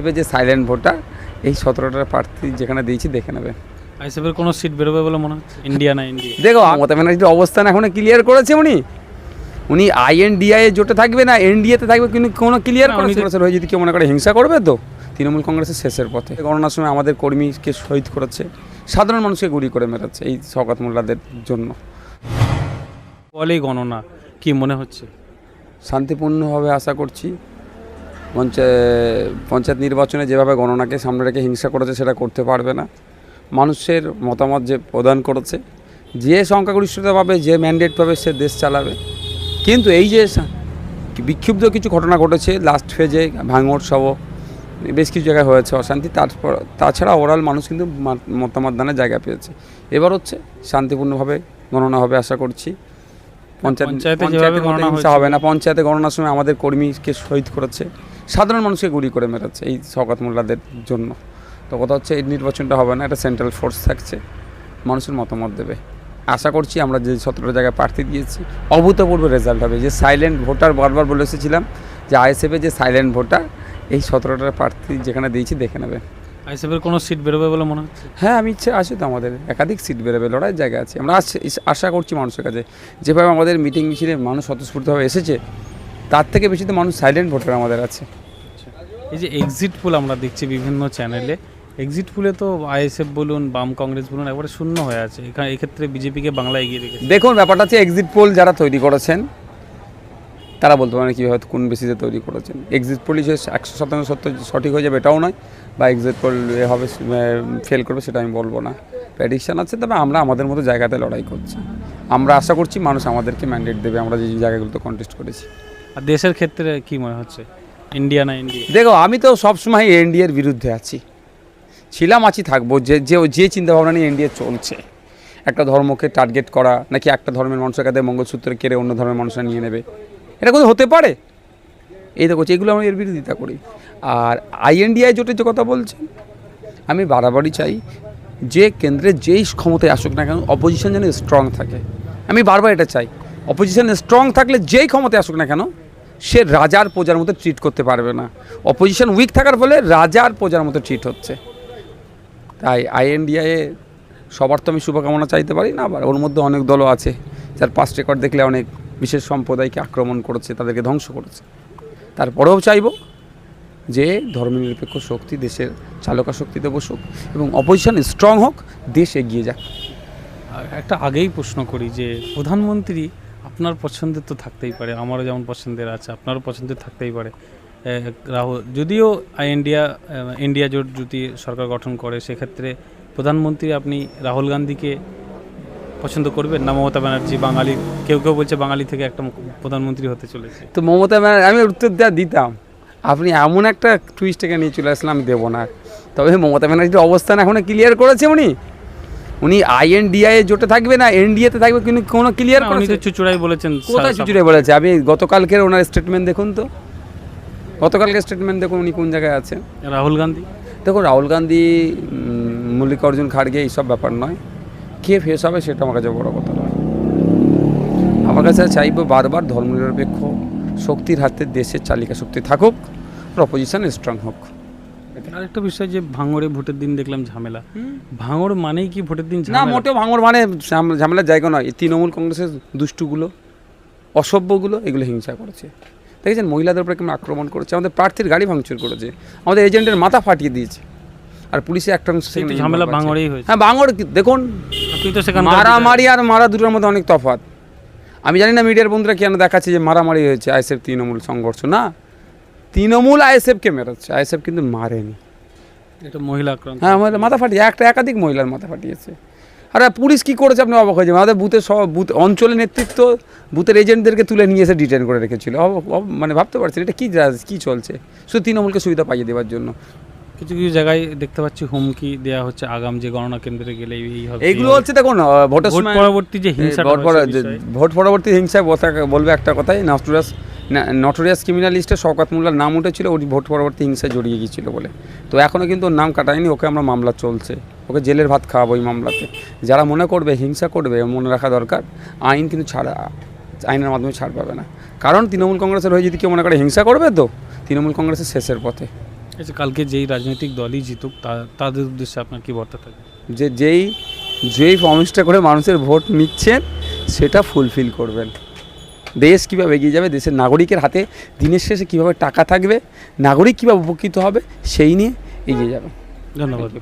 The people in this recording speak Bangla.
এবার যে সাইলেন্ট ভোটার এই সতেরোটা প্রার্থী যেখানে দিয়েছি দেখে নেবে। আইএসএফের কোনো সিট বেরোবে বলে মনে হচ্ছে? ইন্ডিয়া না ইন্ডিয়া দেখো মমতা ব্যানার্জির অবস্থান এখনও ক্লিয়ার করেছে উনি। উনি আইএনডিআই জোটে থাকবে না এনডিএতে থাকবে কিন্তু কোনো ক্লিয়ার করেছে। হয়ে যদি কেউ মনে করে হিংসা করবে তো? তৃণমূল কংগ্রেসের শেষের পথে। গণনার সময় আমাদের কর্মীকে শহীদ করেছে। সাধারণ মানুষকে গুলি করে মেরেছে এই শওকাত মোল্লাদের জন্য। বলেই গণনা কি মনে হচ্ছে? শান্তিপূর্ণভাবে আশা করছি পঞ্চায়েত নির্বাচনে যেভাবে গণনাকে সামনে রেখে হিংসা করেছে সেটা করতে পারবে না। মানুষের মতামত যে প্রদান করেছে যে সংখ্যাগরিষ্ঠতা পাবে যে ম্যান্ডেট পাবে সে দেশ চালাবে। কিন্তু এই যে বিক্ষুব্ধ কিছু ঘটনা ঘটেছে লাস্ট ফেজে ভাঙড় সহ বেশ কিছু জায়গায় হয়েছে অশান্তি। তারপর তাছাড়া ওভারঅল মানুষ কিন্তু মতামত দানের জায়গা পেয়েছে। এবার হচ্ছে শান্তিপূর্ণভাবে গণনা হবে আশা করছি। পঞ্চায়েত পঞ্চায়েতে গণনা হবে না। পঞ্চায়েতে গণনার সময় আমাদের কর্মীকে শহীদ করেছে। সাধারণ মানুষকে গুলি করে মেরেছে এই শওকাত মোল্লাদের জন্য। তো কথা হচ্ছে এই নির্বাচনটা হবে না একটা সেন্ট্রাল ফোর্স থাকছে মানুষের মতামত দেবে। আশা করছি আমরা যে সতেরো জায়গায় প্রার্থী দিয়েছি অভূতপূর্ব রেজাল্ট হবে। যে সাইলেন্ট ভোটার বারবার বলে এসেছিলাম যে আইএসএফে যে সাইলেন্ট ভোটার এই সতেরোটা প্রার্থী যেখানে দিয়েছি দেখে নেবে। আইএসএফের কোনো সিট বেরোবে বলে মনে হচ্ছে? হ্যাঁ আমি ইচ্ছে আছে তো আমাদের। একাধিক সিট বেরোবে লড়াইয়ের জায়গা আছে। আমরা আশা করছি মানুষের কাছে। যেভাবে আমাদের মিটিং মিছিলে মানুষ স্বতঃস্ফূর্তভাবে এসেছে তার থেকে বেশি তো মানুষ সাইলেন্ট ভোটার আমাদের আছে। এই যে এক্সিট পুল আমরা দেখছি বিভিন্ন চ্যানেলে এক্সিট পুলে তো আইএসএফ বলুন বাম কংগ্রেস বলুন একবারে শূন্য হয়ে আছে। এখানে এক্ষেত্রে বিজেপিকে বাংলা এগিয়ে রেখেছে। দেখুন ব্যাপারটা হচ্ছে এক্সিট পোল যারা তৈরি করেছেন তারা বলতে পারেন কীভাবে কোন বেসিসে তৈরি করেছেন। এক্সিট পোলই যে একশো শতাংশ সত্য সঠিক হয়ে যাবে এটাও নয় বা এক্সিট পোল হবে ফেল করবে সেটা আমি বলব না। প্রেডিকশান আছে তবে আমরা আমাদের মতো জায়গাতে লড়াই করছি। আমরা আশা করছি মানুষ আমাদেরকে ম্যান্ডেট দেবে আমরা যে জায়গাগুলোতে কন্টেস্ট করেছি। আর দেশের ক্ষেত্রে কি মনে হচ্ছে? ইন্ডিয়া না ইন্ডিয়া দেখো, আমি তো সবসময় এনডিএর বিরুদ্ধে আছি। ছিলাম, আছি, থাকব। যে যে যে চিন্তাভাবনা নিয়ে এনডিএ চলছে, একটা ধর্মকে টার্গেট করা, নাকি একটা ধর্মের মানুষের কাছে মঙ্গলসূত্র কেড়ে অন্য ধর্মের মানুষরা নিয়ে নেবে? এটা কোনো হতে পারে? এই দেখো, এগুলো আমরা এর বিরোধিতা করি। আর আইএনডিআই জোটের যে কথা বলছেন, আমি বাড়াবাড়ি চাই, যে কেন্দ্রে যেই ক্ষমতায় আসুক না কেন অপোজিশন যেন স্ট্রং থাকে। আমি বারবার এটা চাই অপোজিশন স্ট্রং থাকলে যেই ক্ষমতায় আসুক না কেন সে রাজার প্রজার মতো ট্রিট করতে পারবে না। অপোজিশন উইক থাকার ফলে রাজার প্রজার মতো ট্রিট হচ্ছে। তাই আইএনডিআই সবার তো আমি শুভকামনা চাইতে পারি না, আবার ওর মধ্যে অনেক দলও আছে, যার পাস্ট রেকর্ড দেখলে অনেক বিশেষ সম্প্রদায়কে আক্রমণ করেছে, তাদেরকে ধ্বংস করেছে। তারপরেও চাইব যে ধর্মনিরপেক্ষ শক্তি দেশের চালকা শক্তিতে বসুক এবং অপোজিশন স্ট্রং হোক, দেশ এগিয়ে যাক। একটা আগেই প্রশ্ন করি যে প্রধানমন্ত্রী আপনার পছন্দের তো থাকতেই পারে, আমারও যেমন পছন্দের আছে, আপনারও পছন্দের থাকতেই পারে। রাহুল, যদিও ইন্ডিয়া ইন্ডিয়া জোট যদি সরকার গঠন করে, সেক্ষেত্রে প্রধানমন্ত্রী আপনি রাহুল গান্ধীকে পছন্দ করবেন না মমতা ব্যানার্জি? বাঙালি, কেউ কেউ বলছে বাঙালি থেকে একটা প্রধানমন্ত্রী হতে চলেছে। তো মমতা ব্যানার্জি, আমি উত্তর দেওয়া দিতাম, আপনি এমন একটা টুইস্টকে নিয়ে চলে আসলে আমি দেবো না। তবে মমতা ব্যানার্জির অবস্থান এখনও ক্লিয়ার করেছে উনি। উনি আইএনডিআই জোটে থাকবে না এনডিএতে থাকবে কিন্তু কোনো ক্লিয়ার উনি তো চুচুড়াই বলেছেন কোথায় সা- চুচুড়ে বলেছে? আমি গতকালকের ওনার স্টেটমেন্ট দেখুন তো। গতকালকের স্টেটমেন্ট দেখুন উনি কোন জায়গায় আছেন রাহুল গান্ধী? দেখুন রাহুল গান্ধী মল্লিকার্জুন খাড়গে এইসব ব্যাপার নয়। কে ফেস হবে সেটা আমার কাছে বড় কথা নয়। আমার কাছে চাইব বারবার ধর্মনিরপেক্ষ শক্তির হাতে দেশের চালিকা শক্তি থাকুক আর অপোজিশন স্ট্রং হোক। আরেকটা বিষয় যে ভাঙড়ে ভোটের দিন দেখলাম ঝামেলা। ভাঙড় মানেই কি ভোটের দিন না মোটেও ভাঙর মানে ঝামেলার জায়গা নয়। তৃণমূল কংগ্রেসের দুষ্টুগুলো অসভ্যগুলো এগুলো হিংসা করেছে। দেখেছেন মহিলাদের উপরে কেমন আক্রমণ করেছে। আমাদের প্রার্থীর গাড়ি ভাঙচুর করেছে। আমাদের এজেন্টের মাথা ফাটিয়ে দিয়েছে। আর পুলিশে একটা ঝামেলা ভাঙড়েই হয়েছে। হ্যাঁ ভাঙড় দেখুন মারামারি আর মারা দুটোর মধ্যে অনেক তফাৎ। আমি জানি না মিডিয়ার বন্ধুরা কেন দেখাচ্ছে যে মারামারি হয়েছে আইএসএফ তৃণমূল সংঘর্ষ। না তৃণমূল আইএসএফকে মেরেছে? আইএসএফ কিন্তু মারেনি। এটা মহিলা আক্রান্ত। হ্যাঁ আমাদের মাথা ফাটিয়ে একটা একাধিক মহিলার মাথা ফাটিয়েছে। আর পুলিশ কি করেছে আপনি অবাক হয়ে যাবেন? আমাদের বুথের সব বুথ অঞ্চলের নেতৃত্ব বুথের এজেন্টদেরকে তুলে নিয়ে এসে ডিটেন করে রেখেছিল। মানে ভাবতে পারছেন এটা কী কী চলছে? শুধু তৃণমূলকে সুবিধা পাইয়ে দেওয়ার জন্য। কিছু কিছু জায়গায় দেখতে পাচ্ছি হুমকি দেওয়া হচ্ছে আগাম যে গণনা কেন্দ্রে গেলে এই এইগুলো হচ্ছে দেখুন ভোটের সময় পরবর্তী যে হিংসা ভোট পরবর্তী হিংসায় বলবে একটা কথাই নটোরিয়াস নটোরিয়াস ক্রিমিনাল লিস্টে শওকাত মোল্লার নাম উঠেছিল ওটি ভোট পরবর্তী হিংসায় জড়িয়ে গিয়েছিল বলে। তো এখনও কিন্তু ওর নাম কাটায়নি ওকে আমরা মামলা চলছে। ওকে জেলের ভাত খাওয়াবো ওই মামলাতে। যারা মনে করবে হিংসা করবে মনে রাখা দরকার আইন কিন্তু ছাড়া আইনের মাধ্যমে ছাড় পাবে না। কারণ তৃণমূল কংগ্রেসের হয়ে যদি কেউ মনে করে হিংসা করবে তো তৃণমূল কংগ্রেসের শেষের পথে। আচ্ছা কালকে যেই রাজনৈতিক দলই জিতুক তা- তাদের উদ্দেশ্যে আপনার কি বার্তা থাকবে? যে যেই যেই প্রমিসটা করে মানুষের ভোট নিচ্ছেন সেটা ফুলফিল করবেন। দেশ কীভাবে এগিয়ে যাবে, দেশের নাগরিকের হাতে দিনের শেষে কীভাবে টাকা থাকবে, নাগরিক কীভাবে উপকৃত হবে, সেই নিয়ে এগিয়ে যাবে। ধন্যবাদ।